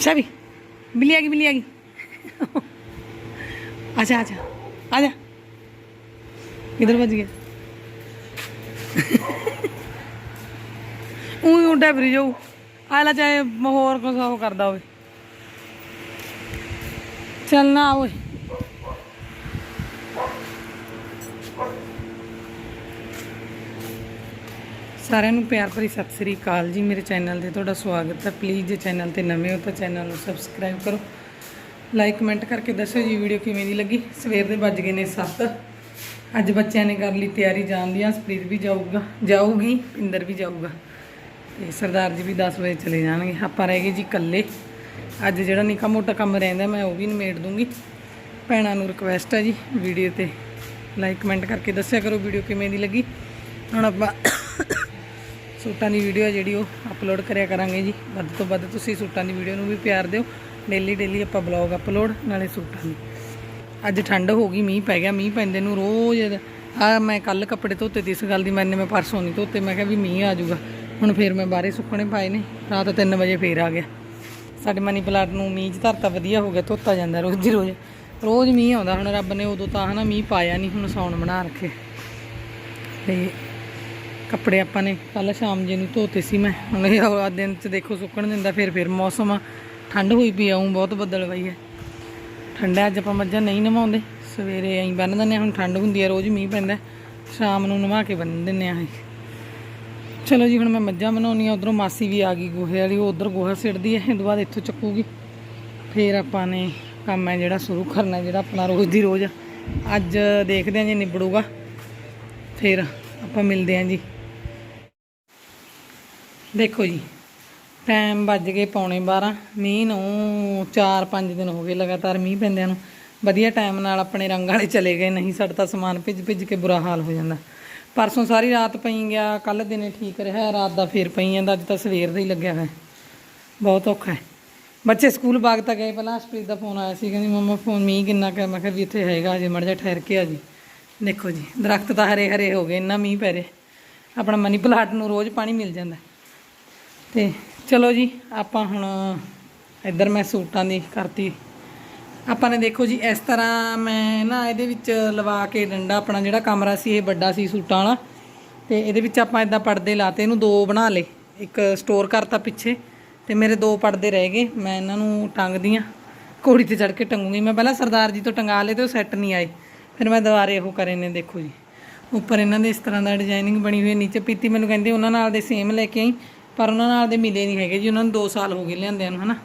शबी बिल्ली आ गई बिल्ली आ गई अच्छा अच्छा आजा किधर बच गया ਉਹੀ ਉੱਡਾ ਫਿਰ ਜਾਊ ਆਲਾ ਚਾਹੇ ਹੋਰ ਕੁਝ ਉਹ ਕਰਦਾ ਹੋਵੇ ਚੱਲ ਨਾ ਓਏ ਸਾਰਿਆਂ ਨੂੰ ਪਿਆਰ ਭਰੀ ਸਤਿ ਸ੍ਰੀ ਅਕਾਲ ਜੀ। ਮੇਰੇ ਚੈਨਲ ਤੇ ਤੁਹਾਡਾ ਸਵਾਗਤ ਹੈ। ਪਲੀਜ਼ ਜੇ ਚੈਨਲ ਤੇ ਨਵੇਂ ਹੋ ਤਾਂ ਚੈਨਲ ਨੂੰ ਸਬਸਕ੍ਰਾਈਬ ਕਰੋ। ਲਾਈਕ ਕਮੈਂਟ ਕਰਕੇ ਦੱਸੋ ਜੀ ਵੀਡੀਓ ਕਿਵੇਂ ਦੀ ਲੱਗੀ। ਸਵੇਰ ਦੇ ਵੱਜ ਗਏ ਨੇ 7 ਅੱਜ ਬੱਚਿਆਂ ਨੇ ਕਰ ਲਈ ਤਿਆਰੀ ਜਾਣ ਦੀ। ਹਸਪ੍ਰੀਤ ਵੀ ਜਾਊਗਾ। ਜਾਊਗੀ, ਇੰਦਰ ਵੀ ਜਾਊਗਾ। ਤੇ ਸਰਦਾਰ ਜੀ ਵੀ 10 ਵਜੇ ਚਲੇ ਜਾਣਗੇ। ਆਪਾਂ ਰਹਿ ਗਏ ਜੀ ਇਕੱਲੇ। ਅੱਜ ਜਿਹੜਾ ਨਿੱਕਾ ਮੋਟਾ ਕੰਮ ਰਹਿੰਦਾ ਮੈਂ ਉਹ ਵੀ ਨਿਮੇੜ ਦੂੰਗੀ। ਭੈਣਾਂ ਨੂੰ ਰਿਕਵੈਸਟ ਹੈ ਜੀ ਵੀਡੀਓ ਤੇ। ਲਾਈਕ ਕਮੈਂਟ ਕਰਕੇ ਦੱਸਿਆ ਕਰੋ ਵੀਡੀਓ ਕਿਵੇਂ ਦੀ ਲੱਗੀ। ਹੁਣ ਆਪਾਂ ਸੂਟਾਂ ਦੀ ਵੀਡੀਓ ਜਿਹੜੀ ਉਹ ਅਪਲੋਡ ਕਰਿਆ ਕਰਾਂਗੇ ਜੀ। ਵੱਧ ਤੋਂ ਵੱਧ ਤੁਸੀਂ ਸੂਟਾਂ ਦੀ ਵੀਡੀਓ ਨੂੰ ਵੀ ਪਿਆਰ ਦਿਓ। ਡੇਲੀ ਡੇਲੀ ਆਪਾਂ ਬਲੌਗ ਅਪਲੋਡ ਨਾਲੇ ਸੂਟਾਂ ਦੀ। ਅੱਜ ਠੰਡ ਹੋ ਗਈ, ਮੀਂਹ ਪੈ ਗਿਆ, ਮੀਂਹ ਪੈਂਦੇ ਨੂੰ ਰੋਜ਼ ਆ ਮੈਂ ਕੱਲ ਕੱਪੜੇ ਧੋਤੇ ਤੇ ਇਸ ਗੱਲ ਦੀ, ਮੈਨੇ ਮੈਂ ਪਰਸੋਂ ਨਹੀਂ ਧੋਤੇ, ਮੈਂ ਕਿਹਾ ਵੀ ਮੀਂਹ ਆ ਜਾਊਗਾ। ਹੁਣ ਫੇਰ ਮੈਂ ਬਾਹਰੇ ਸੁੱਕਣੇ ਪਾਏ ਨੇ, ਰਾਤ 3 ਵਜੇ ਫੇਰ ਆ ਗਿਆ। ਸਾਡੇ ਮਨੀ ਪਲਾਟ ਨੂੰ ਮੀਂਹ 'ਚ ਧਰਤਾ ਵਧੀਆ ਹੋ ਗਿਆ, ਧੋਤਾ ਜਾਂਦਾ ਰੋਜ਼ ਦੀ ਰੋਜ਼। ਰੋਜ਼ ਮੀਂਹ ਆਉਂਦਾ, ਹੁਣ ਰੱਬ ਨੇ ਉਦੋਂ ਤਾਂ ਹਨਾ ਮੀਂਹ ਪਾਇਆ ਨਹੀਂ, ਹੁਣ ਸੌਣ ਬਣਾ ਰੱਖੇ। ਤੇ ਕੱਪੜੇ ਆਪਾਂ ਨੇ ਕੱਲ ਸ਼ਾਮ ਜੇ ਨੂੰ ਧੋਤੇ ਸੀ ਮੈਂ। ਹੁਣ ਇਹ ਆ ਦਿਨ 'ਚ ਦੇਖੋ ਸੁੱਕਣ ਦਿੰਦਾ ਫਿਰ ਫਿਰ ਮੌਸਮ ਆ, ਠੰਡ ਹੋਈ ਪਈ ਆਉਂ ਬਹੁਤ ਬੱਦਲ ਪਈ ਹੈ ਠੰਡਾ ਅੱਜ ਆਪਾਂ ਮੱਝਾਂ ਨਹੀਂ ਨਵਾਉਂਦੇ। ਸਵੇਰੇ ਐਂ ਬੰਨ ਦਿੰਦੇ ਹਾਂ ਹੁਣ ਠੰਡ ਹੁੰਦੀ ਹੈ ਰੋਜ਼ ਮੀਂਹ ਪੈਂਦਾ। ਸ਼ਾਮ ਨੂੰ ਨਵਾ ਕੇ ਬੰਨ ਦਿੰਦੇ ਆ ਚਲੋ ਜੀ ਹੁਣ ਮੈਂ ਮੱਝਾਂ ਬਣਾਉਣੀ ਆ ਉਧਰੋਂ ਮਾਸੀ ਵੀ ਆ ਗਈ ਗੋਹੇ ਵਾਲੀ ਉਹ ਉਧਰ ਗੋਹਾ ਸਿੱਟਦੀ ਹੈ ਇਹ ਤੋਂ ਬਾਅਦ ਇੱਥੋਂ ਚੱਕੂਗੀ। ਫਿਰ ਆਪਾਂ ਨੇ ਕੰਮ ਹੈ ਜਿਹੜਾ ਸ਼ੁਰੂ ਕਰਨਾ ਜਿਹੜਾ ਆਪਣਾ ਰੋਜ਼ ਦੀ ਰੋਜ਼। ਅੱਜ ਦੇਖਦੇ ਹਾਂ ਜੇ ਨਿਬੜੂਗਾ। ਫਿਰ ਆਪਾਂ ਮਿਲਦੇ ਹਾਂ ਜੀ। ਦੇਖੋ ਜੀ ਟਾਈਮ ਵੱਜ ਗਏ ਪੌਣੇ 12 ਮੀਂਹ ਨੂੰ 4-5 ਦਿਨ ਹੋ ਗਏ ਲਗਾਤਾਰ ਮੀਂਹ ਪੈਂਦਿਆਂ ਨੂੰ। ਵਧੀਆ ਟਾਈਮ ਨਾਲ ਆਪਣੇ ਰੰਗ ਵਾਲੇ ਚਲੇ ਗਏ, ਨਹੀਂ ਸਾਡਾ ਤਾਂ ਸਮਾਨ ਭਿੱਜ ਭਿੱਜ ਕੇ ਬੁਰਾ ਹਾਲ ਹੋ ਜਾਂਦਾ। ਪਰਸੋਂ ਸਾਰੀ ਰਾਤ ਪਈ ਗਿਆ ਕੱਲ ਦਿਨੇ ਠੀਕ ਰਿਹਾ, ਰਾਤ ਦਾ ਫੇਰ ਪਈ ਜਾਂਦਾ, ਅੱਜ ਤਾਂ ਸਵੇਰ ਦਾ ਹੀ ਲੱਗਿਆ ਹੋਇਆ। ਬਹੁਤ ਔਖਾ ਹੈ। ਬੱਚੇ ਸਕੂਲ ਬਾਗ ਤਾਂ ਗਏ, ਪਹਿਲਾਂ ਹਸਪੀਟਲ ਦਾ ਫੋਨ ਆਇਆ ਸੀ, ਕਹਿੰਦੀ ਮੰਮਾ ਫੋਨ ਮੀਂਹ ਕਿੰਨਾ ਕੁ ਮੈਂ ਕਿਹਾ ਵੀ ਇੱਥੇ ਹੈਗਾ ਅਜੇ ਮੜ ਜਾ ਠਹਿਰ ਕੇ ਆ ਜੀ। ਦੇਖੋ ਜੀ, ਦਰਖਤ ਤਾਂ ਹਰੇ ਹਰੇ ਹੋ ਗਏ, ਇੰਨਾ ਮੀਂਹ ਪੈ ਰਿਹਾ। ਆਪਣਾ ਮਨੀ ਪਲਾਟ ਨੂੰ ਰੋਜ਼ ਪਾਣੀ ਮਿਲ ਜਾਂਦਾ। ਤੇ ਚਲੋ ਜੀ, ਆਪਾਂ ਹੁਣ ਇੱਧਰ ਮੈਂ ਸੂਟਾਂ ਦੀ ਕਰਤੀ। ਆਪਾਂ ਨੇ ਦੇਖੋ ਜੀ, ਇਸ ਤਰ੍ਹਾਂ ਮੈਂ ਨਾ ਇਹਦੇ ਵਿੱਚ ਲਵਾ ਕੇ ਡੰਡਾ ਆਪਣਾ ਜਿਹੜਾ ਕਮਰਾ ਸੀ, ਇਹ ਵੱਡਾ ਸੀ ਸੂਟਾਂ ਵਾਲਾ। ਤੇ ਇਹਦੇ ਵਿੱਚ ਆਪਾਂ ਇਦਾਂ ਪਰਦੇ ਲਾਤੇ, ਇਹਨੂੰ ਦੋ ਬਣਾ ਲਏ। ਇੱਕ ਸਟੋਰ ਕਰਤਾ ਪਿੱਛੇ ਤੇ ਮੇਰੇ ਦੋ ਪਰਦੇ ਰਹਿ ਗਏ। ਮੈਂ ਇਹਨਾਂ ਨੂੰ ਟੰਗਦੀ ਆ। ਘੋੜੀ ਤੇ ਚੜ ਕੇ ਟੰਗੂਗੀ। ਮੈਂ ਪਹਿਲਾਂ ਸਰਦਾਰ ਜੀ ਤੋਂ ਟੰਗਾ ਲਏ ਤੇ ਉਹ ਸੈੱਟ ਨਹੀਂ ਆਏ। ਫਿਰ ਮੈਂ ਦੁਬਾਰੇ ਉਹ ਕਰੇ ਨੇ, ਦੇਖੋ ਜੀ। ਉੱਪਰ ਇਹਨਾਂ ਦੇ ਇਸ ਤਰ੍ਹਾਂ ਦਾ ਡਿਜ਼ਾਈਨਿੰਗ ਬਣੀ ਹੋਈ ਹੈ। ਨੀਚੇ ਪੀਤੀ ਮੈਨੂੰ ਕਹਿੰਦੇ, ਉਹਨਾਂ ਨਾਲ ਦੇ ਸੇਮ ਲੈ ਕੇ ਆਈ। ਪਰ ਉਹਨਾਂ ਨਾਲ ਦੇ ਮਿਲੇ ਨਹੀਂ ਹੈਗੇ ਜੀ, ਉਹਨਾਂ ਨੂੰ 2 ਸਾਲ ਹੋ ਗਏ ਲਿਆਂਦਿਆਂ ਨੂੰ, ਹਨਾ?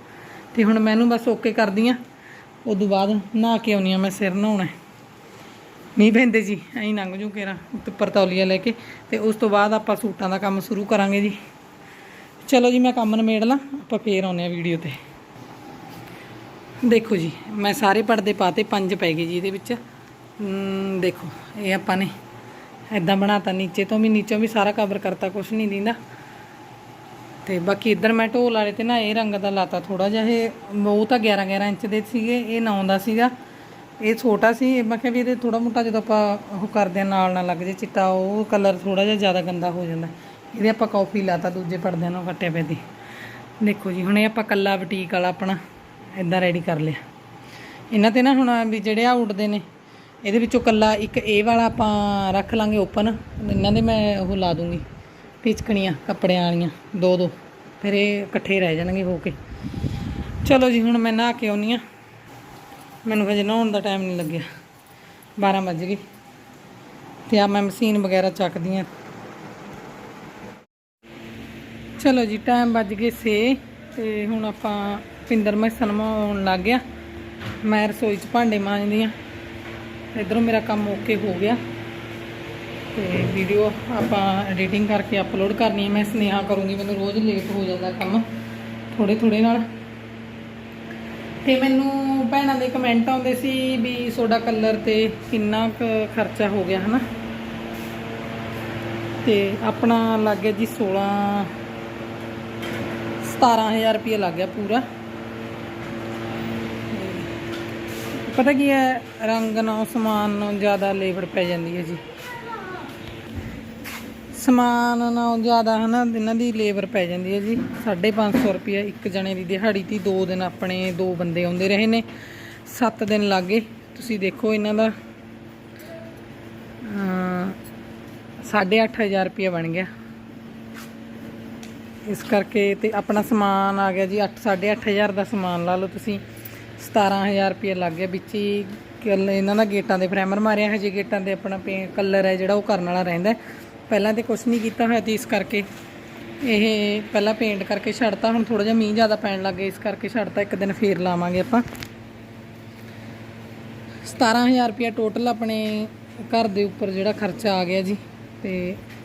ਤੇ ਹੁਣ ਮੈਨੂੰ ਬਸ ਓਕੇ ਕਰਦੀ ਆ ਉਦੋਂ ਬਾਅਦ ਨਹਾ ਕੇ ਆਉਣੀ ਆ ਮੈਂ ਸਿਰ ਨਹਾਉਣਾ। ਹੈ। ਮੀਂਹ ਪੈਂਦੇ ਜੀ, ਐਂ ਲੰਘ ਜੂ ਕੇਰਾ ਉੱਪਰ ਤੌਲੀਆ ਲੈ ਕੇ। ਤੇ ਉਸ ਤੋਂ ਬਾਅਦ ਆਪਾਂ ਸੂਟਾਂ ਦਾ ਕੰਮ ਸ਼ੁਰੂ ਕਰਾਂਗੇ ਜੀ। ਚਲੋ ਜੀ, ਮੈਂ ਕੰਮ ਨਿਮੇੜ ਲਾਂ, ਆਪਾਂ ਫੇਰ ਆਉਂਦੇ ਆ ਵੀਡੀਓ ਤੇ। ਦੇਖੋ ਜੀ, ਮੈਂ ਸਾਰੇ ਪਰਦੇ ਪਾਤੇ, ਪੰਜ ਪੈ ਗਏ ਜੀ ਇਹਦੇ ਵਿੱਚ। ਦੇਖੋ, ਇਹ ਆਪਾਂ ਨੇ ਐਦਾਂ ਬਣਾਤਾ, ਨੀਚੇ ਤੋਂ ਵੀ, ਨੀਚੋਂ ਵੀ ਸਾਰਾ ਕਵਰ ਕਰਤਾ, ਕੁਛ ਨਹੀਂ ਦਿੰਦਾ। ਤੇ ਬਾਕੀ ਇੱਧਰ ਮੈਂ ਢੋਲ ਵਾਲੇ ਤੇ ਨਾ ਇਹ ਰੰਗ ਦਾ ਲਾਤਾ ਥੋੜਾ ਜਿਹਾ, ਇਹ ਉਹ ਤਾਂ 11 11 ਇੰਚ ਦੇ ਸੀਗੇ, ਇਹ 9 ਦਾ ਸੀਗਾ। ਇਹ ਛੋਟਾ ਸੀ ਮੈਂ ਕਿਹਾ ਵੀ ਇਹਦੇ ਥੋੜਾ ਮੋਟਾ ਜਦੋਂ ਆਪਾਂ ਉਹ ਕਰਦੇ ਆ ਨਾਲ ਨਾਲ ਲੱਗ ਜੇ ਚਿੱਟਾ, ਉਹ ਕਲਰ ਥੋੜਾ ਜਿਹਾ ਜ਼ਿਆਦਾ ਗੰਦਾ ਹੋ ਜਾਂਦਾ। ਇਹਦੇ ਆਪਾਂ ਕਾਫੀ ਲਾਤਾ ਦੂਜੇ ਪਰਦਿਆਂ ਨੂੰ ਕੱਟਿਆ ਪਿਆ ਦੀ ਦੇਖੋ ਜੀ, ਹੁਣ ਇਹ ਆਪਾਂ ਕੱਲਾ ਬਟੀਕ ਵਾਲਾ ਆਪਣਾ ਇਦਾਂ ਰੈਡੀ ਕਰ ਲਿਆ। ਇਹਨਾਂ ਤੇ ਨਾ ਹੁਣ ਵੀ ਜਿਹੜੇ ਆ ਉੱਡਦੇ ਨੇ, ਇਹਦੇ ਵਿੱਚੋਂ ਕੱਲਾ ਇੱਕ ਇਹ ਵਾਲਾ ਆਪਾਂ ਰੱਖ ਲਾਂਗੇ ਓਪਨ ਇਹਨਾਂ ਦੇ ਮੈਂ ਉਹ ਲਾ ਦੂੰਗੀ। ਪਿਚਕਣੀਆਂ, ਕੱਪੜਿਆਂ ਵਾਲੀਆਂ, ਦੋ ਦੋ। ਫਿਰ ਇਹ ਇਕੱਠੇ ਰਹਿ ਜਾਣਗੇ ਹੋ ਕੇ। ਚਲੋ ਜੀ, ਹੁਣ ਮੈਂ ਨਹਾ ਕੇ ਆਉਣੀ ਆ। ਮੈਨੂੰ ਹਜੇ ਨਹਾਉਣ ਦਾ ਟਾਈਮ ਨਹੀਂ ਲੱਗਿਆ। 12 ਵੱਜ ਗਏ। ਤੇ ਆ ਮੈਂ ਮਸ਼ੀਨ ਵਗੈਰਾ ਚੱਕਦੀ ਆ। ਚਲੋ ਜੀ ਟਾਈਮ ਵੱਜ ਗਏ 6 ਤੇ ਹੁਣ ਆਪਾਂ ਪਿੰਦਰ ਮਹਿਸਨ ਆਉਣ ਲੱਗ ਗਿਆ। ਮੈਂ ਰਸੋਈ 'ਚ ਭਾਂਡੇ ਮਾਂਜਦੀ ਆ। ਇਧਰੋਂ ਮੇਰਾ ਕੰਮ ਓਕੇ ਹੋ ਗਿਆ। ਤੇ ਵੀਡੀਓ ਆਪਾਂ ਐਡੀਟਿੰਗ ਕਰਕੇ ਅਪਲੋਡ ਕਰਨੀ ਹੈ। ਮੈਂ ਸੁਨੇਹਾ ਕਰੂੰਗੀ, ਮੈਨੂੰ ਰੋਜ਼ ਲੇਟ ਹੋ ਜਾਂਦਾ ਕੰਮ ਥੋੜੇ ਥੋੜੇ ਨਾਲ। ਤੇ ਮੈਨੂੰ ਭੈਣਾਂ ਦੇ ਕਮੈਂਟ ਆਉਂਦੇ ਸੀ ਵੀ ਤੁਹਾਡਾ ਕਲਰ ਤੇ ਕਿੰਨਾ ਕੁ ਖਰਚਾ ਹੋ ਗਿਆ, ਹਨਾ? ਤੇ ਆਪਣਾ ਲੱਗ ਗਿਆ ਜੀ 16 17000 ਰੁਪਏ ਲੱਗ ਗਿਆ ਪੂਰਾ। ਪਤਾ ਕੀ ਹੈ, ਰੰਗ ਨਾਲ ਸਮਾਨ ਨੂੰ ਜ਼ਿਆਦਾ ਲੇਬਰ ਪੈ ਜਾਂਦੀ ਹੈ ਜੀ। ਸਮਾਨ ਨਾਲੋਂ ਜ਼ਿਆਦਾ ਹਨਾ ਇਹਨਾਂ ਦੀ ਲੇਬਰ ਪੈ ਜਾਂਦੀ ਹੈ ਜੀ। 550 ਰੁਪਏ ਇੱਕ ਜਣੇ ਦੀ ਦਿਹਾੜੀ ਦੀ ਦੋ ਦਿਨ ਆਪਣੇ ਦੋ ਬੰਦੇ ਆਉਂਦੇ ਰਹੇ ਨੇ। 7 ਦਿਨ ਲੱਗੇ। ਤੁਸੀਂ ਦੇਖੋ ਇਹਨਾਂ ਦਾ ਅਮ, ਸਾਢੇ ਅੱਠ ਹਜ਼ਾਰ ਰੁਪਏ ਬਣ ਗਿਆ। ਇਸ ਕਰਕੇ ਤੇ ਆਪਣਾ ਸਮਾਨ ਆ ਗਿਆ ਜੀ। 8 ਹਜ਼ਾਰ ਦਾ ਸਮਾਨ ਲਾ ਲਓ ਤੁਸੀਂ। 17000 ਰੁਪਏ ਲੱਗ ਗਿਆ। ਵਿੱਚ ਹੀ ਇਹਨਾਂ ਦਾ ਗੇਟਾਂ ਦੇ ਫਰੇਮਰ ਮਾਰਿਆ। ਹਜੇ ਗੇਟਾਂ ਦੇ ਆਪਣਾ ਪੇ ਕਲਰ ਹੈ ਜਿਹੜਾ ਉਹ ਕਰਨ ਵਾਲਾ ਰਹਿੰਦਾ। ਪਹਿਲਾਂ ਤੇ ਕੁਝ ਨਹੀਂ ਕੀਤਾ ਹੋਇਆ ਤੇ ਇਸ ਕਰਕੇ ਇਹ ਪਹਿਲਾਂ ਪੇਂਟ ਕਰਕੇ ਛੱਡਤਾ, ਹੁਣ ਥੋੜਾ ਜਿਹਾ ਮੀਂਹ ਜ਼ਿਆਦਾ ਪੈਣ ਲੱਗ ਗਿਆ, ਇਸ ਕਰਕੇ ਛੱਡਤਾ, ਇੱਕ ਦਿਨ ਫੇਰ ਲਾਵਾਂਗੇ ਆਪਾਂ। 17000 ਰੁਪਇਆ ਟੋਟਲ ਆਪਣੇ ਘਰ ਦੇ ਉੱਪਰ ਜਿਹੜਾ ਖਰਚਾ ਆ ਗਿਆ ਜੀ, ਤੇ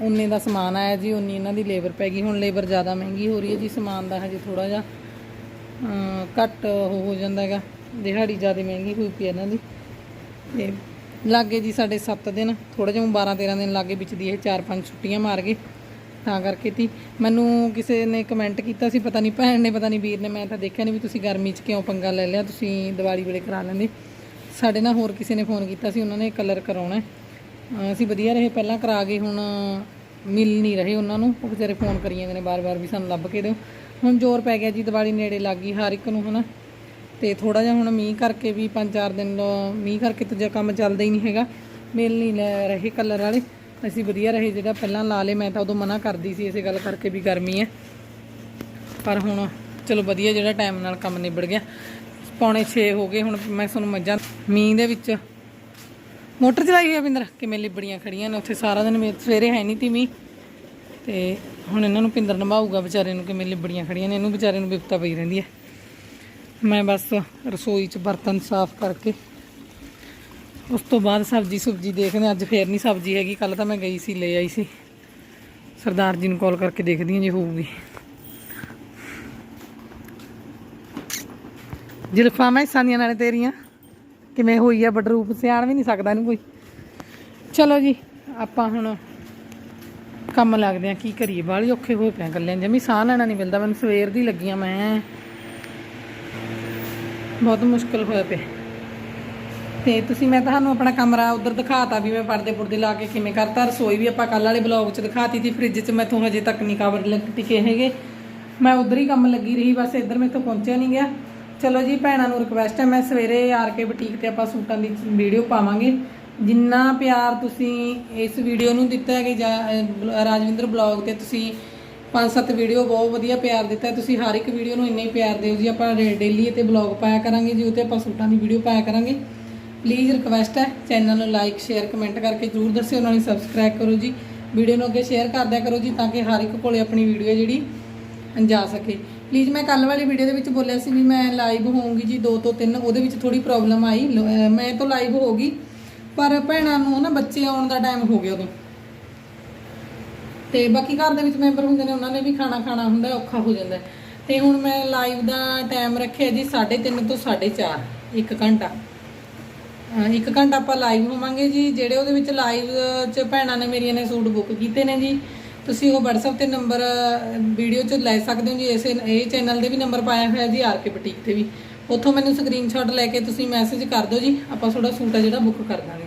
ਉਨੇ ਦਾ ਸਮਾਨ ਆਇਆ ਜੀ, ਉਨੀ ਇਹਨਾਂ ਦੀ ਲੇਬਰ ਪੈ ਗਈ, ਹੁਣ ਲੇਬਰ ਜ਼ਿਆਦਾ ਮਹਿੰਗੀ ਹੋ ਰਹੀ ਹੈ ਜੀ, ਸਮਾਨ ਦਾ ਹਜੇ ਥੋੜਾ ਜਿਹਾ ਘੱਟ ਉਹ ਹੋ ਜਾਂਦਾ ਹੈਗਾ, ਦਿਹਾੜੀ ਜ਼ਿਆਦਾ ਮਹਿੰਗੀ ਹੋਈ ਪਈ ਇਹਨਾਂ ਦੀ, ਤੇ ਲਾਗੇ ਜੀ ਸਾਡੇ 7 ਦਿਨ ਥੋੜਾ ਜਿਹਾ 12 13 ਦਿਨ ਲਾਗੇ ਵਿੱਚ ਦੀ ਇਹ 4-5 ਛੁੱਟੀਆਂ ਮਾਰ ਗਏ। ਤਾਂ ਕਰਕੇ ਤੀ, ਮੈਨੂੰ ਕਿਸੇ ਨੇ ਕਮੈਂਟ ਕੀਤਾ ਸੀ, ਪਤਾ ਨਹੀਂ ਭੈਣ ਨੇ, ਪਤਾ ਨਹੀਂ ਵੀਰ ਨੇ, ਮੈਂ ਤਾਂ ਦੇਖਿਆ ਨਹੀਂ ਵੀ ਤੁਸੀਂ ਗਰਮੀ 'ਚ ਕਿਉਂ ਪੰਗਾ ਲੈ ਲਿਆ, ਤੁਸੀਂ ਦੀਵਾਲੀ ਵੇਲੇ ਕਰਾ ਲੈਂਦੇ। ਸਾਡੇ ਨਾਲ ਹੋਰ ਕਿਸੇ ਨੇ ਫੋਨ ਕੀਤਾ ਸੀ, ਉਹਨਾਂ ਨੇ ਕਲਰ ਕਰਾਉਣਾ। ਅਸੀਂ ਵਧੀਆ ਰਹੇ, ਪਹਿਲਾਂ ਕਰਾ ਗਏ, ਹੁਣ ਮਿਲ ਨਹੀਂ ਰਹੇ ਉਹਨਾਂ ਨੂੰ। ਉਹ ਵਿਚਾਰੇ ਫੋਨ ਕਰੀ ਜਾਂਦੇ ਨੇ ਬਾਰ-ਬਾਰ ਵੀ ਸਾਨੂੰ ਲੱਭ ਕੇ ਦਿਓ। ਹੁਣ ਜ਼ੋਰ ਪੈ ਗਿਆ ਜੀ, ਦੀਵਾਲੀ ਨੇੜੇ ਲੱਗ ਗਈ ਹਰ ਇੱਕ ਨੂੰ, ਹਨਾ। ਤੇ ਥੋੜਾ ਜਿਹਾ ਹੁਣ ਮੀਂਹ ਕਰਕੇ ਵੀ 5-4 ਦਿਨ ਮੀਂਹ ਕਰਕੇ ਦੂਜਾ ਕੰਮ ਚੱਲਦਾ ਹੀ ਨਹੀਂ ਹੈਗਾ, ਮਿਲ ਨਹੀਂ ਲੈ ਰਹੇ ਕਲਰ ਵਾਲੇ, ਅਸੀਂ ਵਧੀਆ ਰਹੇ ਜਿਹੜਾ ਪਹਿਲਾਂ ਲਾ ਲੇ ਮੈਂ ਤਾਂ ਉਦੋਂ ਮਨਾ ਕਰਦੀ ਸੀ ਇਸੇ ਗੱਲ ਕਰਕੇ ਵੀ ਗਰਮੀ ਹੈ। ਪਰ ਹੁਣ ਚਲੋ ਵਧੀਆ ਜਿਹੜਾ ਟਾਈਮ ਨਾਲ ਕੰਮ ਨਿਬੜ ਗਿਆ। ਪੌਣੇ 6 ਹੋ ਗਏ, ਹੁਣ ਮੈਂ ਤੁਹਾਨੂੰ ਮੱਝਾਂ, ਮੀਂਹ ਦੇ ਵਿੱਚ ਮੋਟਰ ਚਲਾਈ ਹੋਈ ਪਿੰਦਰ ਕਿਵੇਂ ਲਿਬੜੀਆਂ ਖੜੀਆਂ ਨੇ, ਉੱਥੇ ਸਾਰਾ ਦਿਨ ਮੇ ਸਵੇਰੇ ਹੈ ਨਹੀਂ ਤੀ ਮੀਂਹ। ਤੇ ਹੁਣ ਇਹਨਾਂ ਨੂੰ ਪਿੰਦਰ ਨਭਾਊਗਾ ਵਿਚਾਰੇ ਨੂੰ ਕਿਵੇਂ ਲਿਬੜੀਆਂ ਖੜੀਆਂ ਨੇ, ਇਹਨੂੰ ਵਿਚਾਰੇ ਨੂੰ ਬਿਪਤਾ ਪਈ ਰਹਿੰਦੀ ਹੈ। ਮੈਂ ਬਸ ਰਸੋਈ 'ਚ ਬਰਤਨ ਸਾਫ਼ ਕਰਕੇ ਉਸ ਤੋਂ ਬਾਅਦ ਸਬਜ਼ੀ ਸੁਬਜੀ ਦੇਖਦੇ ਅੱਜ ਫੇਰ ਨਹੀਂ ਸਬਜ਼ੀ ਹੈਗੀ ਕੱਲ ਤਾਂ ਮੈਂ ਗਈ ਸੀ, ਲੈ ਆਈ ਸੀ। ਸਰਦਾਰ ਜੀ ਨੂੰ ਕਾਲ ਕਰਕੇ ਦੇਖਦੀ ਹਾਂ ਜੇ ਹੋਊਗੀ। ਜਿਲਫਾ ਮੈਂ ਸਾਨੀਆਂ ਨਾਲੇ ਤੇਰੀਆਂ। ਕਿਵੇਂ ਹੋਈ ਆ? ਬਡਰੂਪ ਸਿਆਣ ਵੀ ਨਹੀਂ ਸਕਦਾ ਇਹਨੂੰ ਕੋਈ। ਚਲੋ ਜੀ, ਆਪਾਂ ਹੁਣ ਕੰਮ ਲੱਗਦੇ ਆ ਕੀ ਕਰੀਏ? ਬਾਹਲੀ ਔਖੇ ਹੋਏ ਪਿਆ ਗੱਲਾਂ ਜਮੀ ਸਾਹ ਲੈਣਾ ਨਹੀਂ ਮਿਲਦਾ। ਮੈਨੂੰ ਸਵੇਰ ਦੀ ਲੱਗੀਆਂ ਮੈਂ। ਬਹੁਤ ਮੁਸ਼ਕਲ ਹੋਇਆ ਪਿਆ। ਤੇ ਤੁਸੀਂ ਮੈਂ ਤੁਹਾਨੂੰ ਆਪਣਾ ਕਮਰਾ ਉਧਰ ਦਿਖਾਤਾ ਵੀ ਮੈਂ ਪਰਦੇ ਪੁਰਦੇ ਲਾ ਕੇ ਕਿਵੇਂ ਕਰਤਾ। ਰਸੋਈ ਵੀ ਆਪਾਂ ਕੱਲ ਵਾਲੇ ਬਲੌਗ 'ਚ ਦਿਖਾਤੀ ਸੀ ਫ੍ਰਿਜ 'ਚ ਮੈਥੋਂ ਹਜੇ ਤੱਕ ਨਹੀਂ ਕਵਰ ਲੱਗ ਟਿਕੇ ਹੈਗੇ। ਮੈਂ ਉਧਰ ਹੀ ਕੰਮ ਲੱਗੀ ਰਹੀ ਬਸ ਇੱਧਰ ਮੈਥੋਂ ਪਹੁੰਚਿਆ ਨਹੀਂ ਗਿਆ। ਚਲੋ ਜੀ ਭੈਣਾਂ ਨੂੰ ਰਿਕਵੈਸਟ ਹੈ ਮੈਂ ਸਵੇਰੇ ਆਰ ਕੇ ਬੁਟੀਕ ਤੇ ਆਪਾਂ ਸੂਟਾਂ ਦੀ ਵੀਡੀਓ ਪਾਵਾਂਗੇ। ਜਿੰਨਾ ਪਿਆਰ ਤੁਸੀਂ ਇਸ ਵੀਡੀਓ ਨੂੰ ਦਿੱਤਾ ਹੈ ਕਿ ਜਾਂ, ਰਾਜਵਿੰਦਰ ਬਲੌਗ ਤੇ ਤੁਸੀਂ ਪੰਜ ਸੱਤ ਵੀਡੀਓ ਬਹੁਤ ਵਧੀਆ ਪਿਆਰ ਦਿੱਤਾ ਤੁਸੀਂ ਹਰ ਇੱਕ ਵੀਡੀਓ ਨੂੰ ਇੰਨਾ ਹੀ ਪਿਆਰ ਦਿਓ ਜੀ। ਆਪਾਂ ਡੇਲੀ ਤੇ ਬਲੌਗ ਪਾਇਆ ਕਰਾਂਗੇ ਜੀ। ਉਤੇ ਆਪਾਂ ਸੂਟਾਂ ਦੀ ਵੀਡੀਓ ਪਾਇਆ ਕਰਾਂਗੇ। ਪਲੀਜ਼ ਰਿਕਵੈਸਟ ਹੈ। ਚੈਨਲ ਨੂੰ ਲਾਈਕ ਸ਼ੇਅਰ ਕਮੈਂਟ ਕਰਕੇ ਜਰੂਰ ਦੱਸਿਓ। ਨਾਲ ਹੀ ਸਬਸਕ੍ਰਾਈਬ ਕਰੋ ਜੀ। ਵੀਡੀਓ ਨੂੰ ਅੱਗੇ ਸ਼ੇਅਰ ਕਰਦਿਆ ਕਰੋ ਜੀ, ਤਾਂ ਕਿ ਹਰ ਇੱਕ ਕੋਲੇ ਆਪਣੀ ਵੀਡੀਓ ਜਿਹੜੀ ਜਾ ਸਕੇ। ਪਲੀਜ਼ ਮੈਂ ਕੱਲ ਵਾਲੀ ਵੀਡੀਓ ਦੇ ਵਿੱਚ ਬੋਲਿਆ ਸੀ ਵੀ ਮੈਂ ਲਾਈਵ ਹੋਊਂਗੀ ਜੀ 2 ਤੋਂ 3 ਉਹਦੇ ਵਿੱਚ ਥੋੜੀ ਪ੍ਰੋਬਲਮ ਆਈ। ਲ- ਮੈਂ ਤਾਂ ਲਾਈਵ ਹੋ ਗਈ। ਪਰ ਭੈਣਾਂ ਨੂੰ ਨਾ ਬੱਚੇ ਆਉਣ ਦਾ ਟਾਈਮ ਹੋ ਗਿਆ ਉਦੋਂ। ਤੇ ਬਾਕੀ ਘਰ ਦੇ ਵਿੱਚ ਮੈਂਬਰ ਹੁੰਦੇ ਨੇ, ਉਹਨਾਂ ਨੇ ਵੀ ਖਾਣਾ ਖਾਣਾ ਹੁੰਦਾ, ਔਖਾ ਹੋ ਜਾਂਦਾ। ਹੈ। ਤੇ ਹੁਣ ਮੈਂ ਲਾਈਵ ਦਾ ਟਾਈਮ ਰੱਖਿਆ ਜੀ 3:30 ਤੋਂ 4:30 1 ਘੰਟਾ। ਇੱਕ ਘੰਟਾ ਆਪਾਂ ਲਾਈਵ ਹੋਵਾਂਗੇ ਜੀ, ਜਿਹੜੇ ਉਹਦੇ ਵਿੱਚ ਲਾਈਵ ਚ ਭੈਣਾਂ ਨੇ ਮੇਰੀਆਂ ਨੇ ਸੂਟ ਬੁੱਕ ਕੀਤੇ ਨੇ ਜੀ, ਤੁਸੀਂ ਉਹ WhatsApp ਤੇ ਨੰਬਰ ਵੀਡੀਓ 'ਚ ਲੈ ਸਕਦੇ ਹੋ ਜੀ, ਇਸੇ ਇਹ ਚੈਨਲ ਦੇ ਵੀ ਨੰਬਰ ਪਾਇਆ ਹੋਇਆ ਜੀ, ਆਰ ਕੇ ਬੁਟੀਕ ਤੇ ਵੀ। ਉੱਥੋਂ ਮੈਨੂੰ ਸਕਰੀਨਸ਼ਾਟ ਲੈ ਕੇ ਤੁਸੀਂ ਮੈਸੇਜ ਕਰ ਦਿਓ ਜੀ, ਆਪਾਂ ਤੁਹਾਡਾ ਸੂਟ ਆ ਜਿਹੜਾ ਬੁੱਕ ਕਰ ਦਾਂਗੇ।